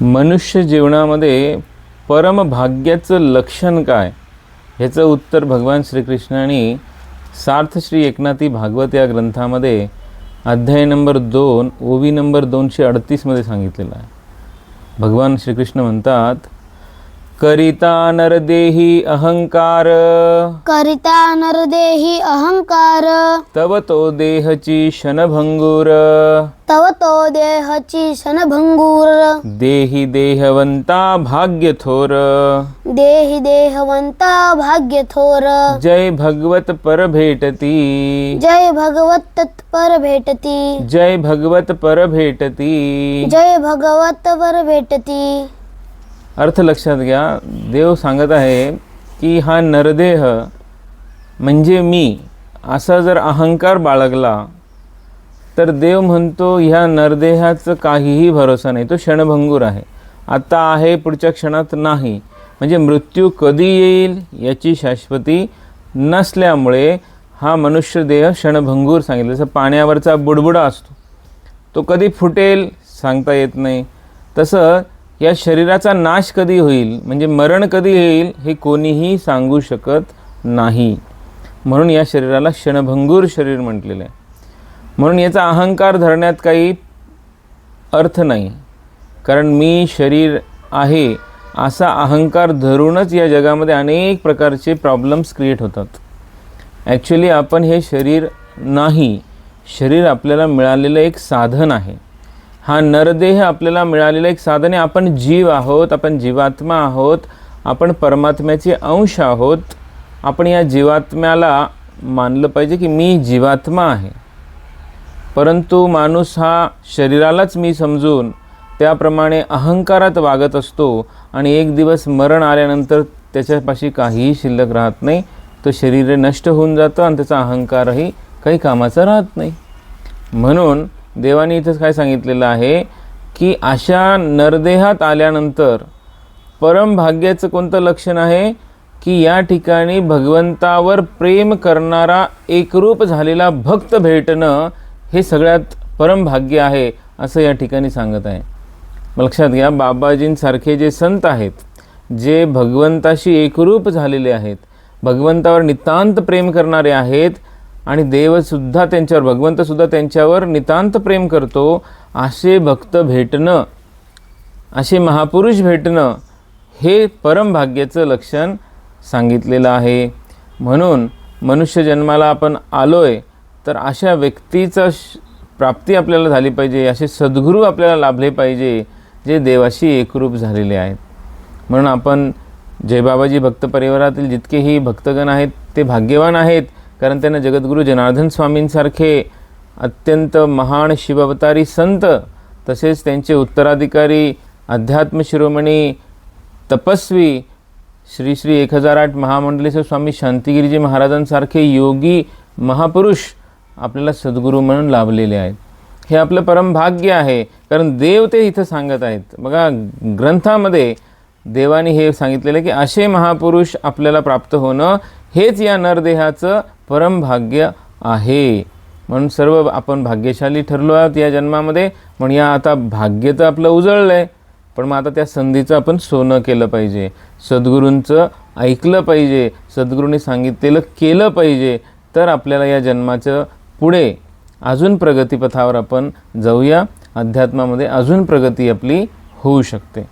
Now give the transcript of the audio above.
मनुष्य जीवनामध्ये परमभाग्याचं लक्षण काय? ह्याचं उत्तर भगवान श्रीकृष्णाने सार्थ श्री एकनाथी भागवत या ग्रंथामध्ये अध्याय नंबर दोन ओवी नंबर दोनशे अडतीसमध्ये सांगितलेलं आहे. भगवान श्रीकृष्ण म्हणतात करिता नरदेही अहंकार. करिता नरदेही अहंकार. तव तो देहची शनभंगूर. तव तो देहची शनभंगूर देही देहवंता भाग्य थोर देही देहवंता भाग्य थोर जय भगवत पर भेटती जय भगवत तत्पर भेटती जय भगवत पर भेटती जय भगवत वर भेटती अर्थ लक्षात घ्या देव सांगत आहे की हा नरदेह म्हणजे मी असा जर अहंकार बाळगला तर देव म्हणतो ह्या नरदेहाचं काहीही भरोसा नाही. तो क्षणभंगूर आहे. आता आहे पुढच्या क्षणात नाही. म्हणजे मृत्यू कधी येईल याची शाश्वती नसल्यामुळे हा मनुष्य देह क्षणभंगूर सांगितलं. जसं पाण्यावरचा बुडबुडा असतो तो कधी फुटेल सांगता येत नाही. तसं या शरीराचा नाश कधी होईल म्हणजे मरण कधी येईल हे कोणीही सांगू शकत नाही. म्हणून या शरीराला क्षणभंगूर शरीर म्हटलेलं आहे. म्हणून याचा अहंकार धरण्यात काही अर्थ नाही. कारण मी शरीर आहे असा अहंकार धरूनच या जगामध्ये अनेक प्रकारचे प्रॉब्लेम्स क्रिएट होतात. ॲक्च्युली आपण हे शरीर नाही. शरीर आपल्याला मिळालेलं एक साधन आहे. हा नरदेह आपल्याला मिळालेलं एक साधन आहे. आपण जीव आहोत आपण जीवात्मा आहोत आपण परमात्म्याचे अंश आहोत. आपण या जीवात्म्याला मानलं पाहिजे की मी जीवात्मा आहे. परंतु माणूस हा शरीरालाच मी समजून त्याप्रमाणे अहंकारात वागत असतो आणि एक दिवस मरण आल्यानंतर त्याच्यापाशी काहीही शिल्लक राहत नाही. तो शरीर नष्ट होऊन जातं आणि त्याचा अहंकारही काही कामाचा राहत नाही. म्हणून देवाने इथंच काय सांगितलेलं आहे की अशा नरदेहात आल्यानंतर परमभाग्याचं कोणतं लक्षण आहे? की या ठिकाणी भगवंतावर प्रेम करणारा एकरूप झालेला भक्त भेटणं हे सगळ्यात परमभाग्य आहे असं या ठिकाणी सांगत आहे. लक्षात घ्या बाबाजींसारखे जे संत आहेत जे भगवंताशी एकरूप झालेले आहेत भगवंतावर नितांत प्रेम करणारे आहेत आणि देवसुद्धा त्यांच्यावर भगवंतसुद्धा त्यांच्यावर नितांत प्रेम करतो असे भक्त भेटणं असे महापुरुष भेटणं हे परमभाग्याचं लक्षण सांगितलेलं आहे. म्हणून मनुष्य जन्माला आपण आलो आहे तर अशा व्यक्तीचं श- प्राप्ती आपल्याला झाली पाहिजे असे सद्गुरू आपल्याला लाभले पाहिजे जे देवाशी एकरूप झालेले आहेत. म्हणून आपण जयबाबाजी भक्त परिवारातील जितकेही भक्तगण आहेत ते भाग्यवान आहेत कारण त्यांना जगद्गुरू जनार्दन स्वामींसारखे अत्यंत महान शिवावतारी संत तसेच त्यांचे उत्तराधिकारी अध्यात्म शिरोमणी तपस्वी श्री श्री एक हजार आठ महामंडलेश्वर स्वामी शांतिगिरीजी महाराजांसारखे योगी महापुरुष आपल्याला सद्गुरू म्हणून लाभलेले आहेत. हे आपलं परमभाग्य आहे कारण देव ते इथं सांगत आहेत. बघा ग्रंथामध्ये देवाने हे सांगितलेलं की असे महापुरुष आपल्याला प्राप्त होणं हेच या नरदेहाचं परमभाग्य आहे. म्हणून सर्व आपण भाग्यशाली ठरलो आहोत या जन्मामध्ये. म्हणून या आता भाग्य तर आपलं उजळलं आहे पण मग आता त्या संधीचं आपण सोनं केलं पाहिजे. सद्गुरूंचं ऐकलं पाहिजे. सद्गुरूंनी सांगितलेलं केलं पाहिजे. तर आपल्याला या जन्माचं पुढे अजून प्रगतीपथावर आपण जाऊया. अध्यात्मामध्ये अजून प्रगती आपली होऊ शकते.